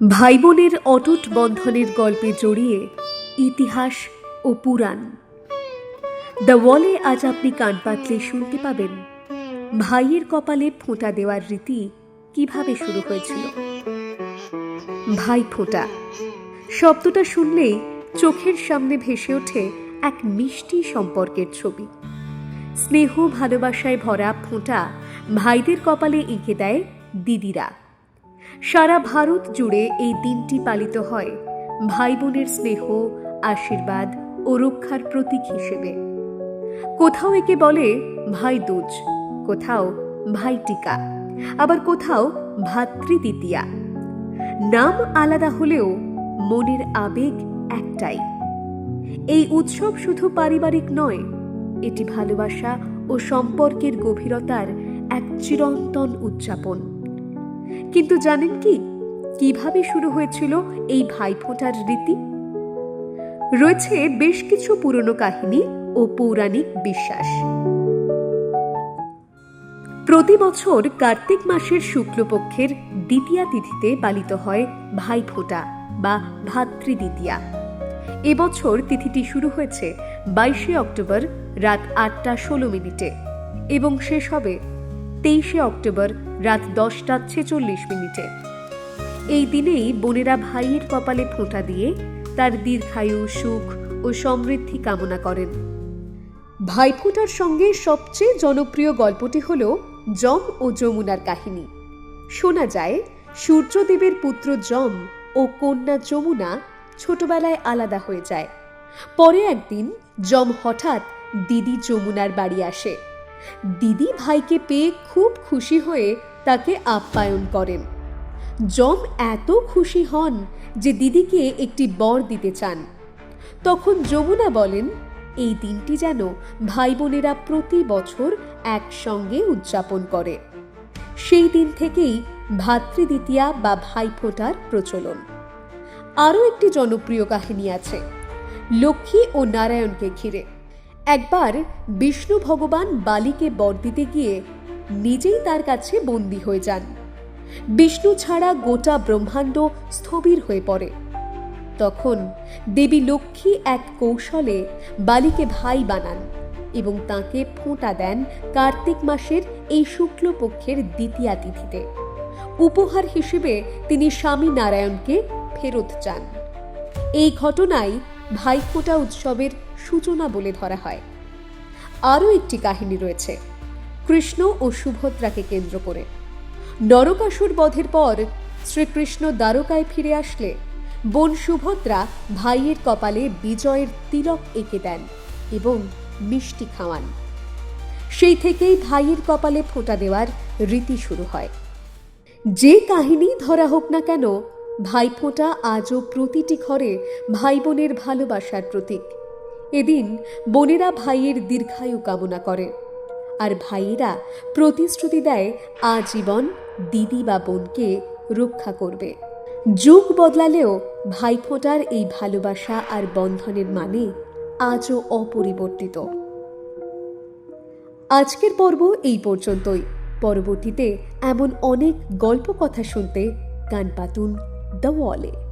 ভাই বোনের অটুট বন্ধনের গল্পে জড়িয়ে ইতিহাস ও পুরাণ। দ্য ওয়ালে আজ আপনি কান পাতলে শুনতে পাবেন ভাইয়ের কপালে ফোঁটা দেওয়ার রীতি কীভাবে শুরু হয়েছিল। ভাই ফোঁটা, শব্দটা শুনলেই চোখের সামনে ভেসে ওঠে এক মিষ্টি সম্পর্কের ছবি। স্নেহ ভালোবাসায় ভরা ফোঁটা ভাইদের কপালে এঁকে দেয় দিদিরা। সারা ভারত জুড়ে এই দিনটি পালিত হয়। ভাই বোনের স্নেহ, আশীর্বাদ ও রক্ষার প্রতীক হিসেবে। কোথাও একে বলে ভাই দুজ, কোথাও ভাই টিকা, আবার কোথাও ভাতৃ দ্বিতীয়া। নাম আলাদা হলেও মনের আবেগ একটাই। এই উৎসব শুধু পারিবারিক নয়, এটি ভালোবাসা ও সম্পর্কের গভীরতার এক চিরন্তন উদযাপন। কিন্তু জানেন কি? কীভাবে শুরু হয়েছিল এই ভাইফোঁটার রীতি? রয়েছে বেশ কিছু পুরনো কাহিনী ও পৌরাণিক বিশ্বাস। প্রতি বছর কার্তিক মাসের শুক্লপক্ষের দ্বিতীয়া তিথিতে পালিত হয় ভাইফোঁটা বা ভাতৃ দ্বিতীয়া এবছর তিথিটি শুরু হয়েছে বাইশে অক্টোবর রাত আটটা ষোলো মিনিটে এবং শেষ হবে তেইশে অক্টোবর রাত দশটা ছেচল্লিশ মিনিটে। এই দিনেই বোনেরা ভাইয়ের কপালে ফোঁটা দিয়ে তার দীর্ঘায়ু, সুখ ও সমৃদ্ধি কামনা করেন। ভাইফোঁটার সঙ্গে সবচেয়ে জনপ্রিয় গল্পটি হল যম ও যমুনার কাহিনী। শোনা যায়, সূর্যদেবের পুত্র যম ও কন্যা যমুনা ছোটবেলায় আলাদা হয়ে যায়। পরে একদিন যম হঠাৎ দিদি যমুনার বাড়ি আসে। দিদি ভাইকে পেয়ে খুব খুশি হয়ে তাকে আপ্যায়ন করেন। যম এত খুশি হন যে দিদিকে একটি বর দিতে চান। তখন যমুনা বলেন, এই দিনটি যেন ভাই বোনেরা প্রতি বছর একসঙ্গে উদযাপন করে। সেই দিন থেকেই ভাতৃদ্বিতীয়া বা ভাইফোঁটার প্রচলন। আরও একটি জনপ্রিয় কাহিনী আছে, লক্ষ্মী ও নারায়ণকে ঘিরে। একবার বিষ্ণু ভগবান বালিকে বর দিতে গিয়ে নিজেই তার কাছে বন্দী হয়ে যান। বিষ্ণু ছাড়া গোটা ব্রহ্মাণ্ড স্থবির হয়ে পড়ে। তখন দেবী লক্ষ্মী এক কৌশলে বালিকে ভাই বানান এবং তাকে ফোঁটা দেন কার্তিক মাসের এই শুক্লপক্ষের দ্বিতীয়া তিথিতে। উপহার হিসেবে তিনি স্বামী নারায়ণকে ফেরত চান। এই ঘটনায় ভাইফোঁটা উৎসবের সূচনা বলে ধরা হয়। আরও একটি কাহিনী রয়েছে। কৃষ্ণ ও সুভদ্রাকে কেন্দ্র করে। নরকাসুর বধের পর শ্রীকৃষ্ণ দ্বারকায় ফিরে আসলে বোন সুভদ্রা ভাইয়ের কপালে বিজয়ের তিলক এঁকে দেন এবং মিষ্টি খাওয়ান। সেই থেকেই ভাইয়ের কপালে ফোঁটা দেওয়ার রীতি শুরু হয়। যে কাহিনী ধরা হোক না কেন, ভাইফোঁটা আজও প্রতিটি ঘরে ভাই বোনের ভালোবাসার প্রতীক। এদিন বোনেরা ভাইয়ের দীর্ঘায়ু কামনা করে। আর ভাইয়েরা প্রতিশ্রুতি দেয় আজীবন দিদি বা বোনকে রক্ষা করবে। যুগ বদলালেও ভাইফোঁটার এই ভালোবাসা আর বন্ধনের মানে আজও অপরিবর্তিত। আজকের পর্ব এই পর্যন্তই। পরবর্তীতে এমন অনেক গল্প কথা শুনতে কান পাতুন দ্য ওয়ালে।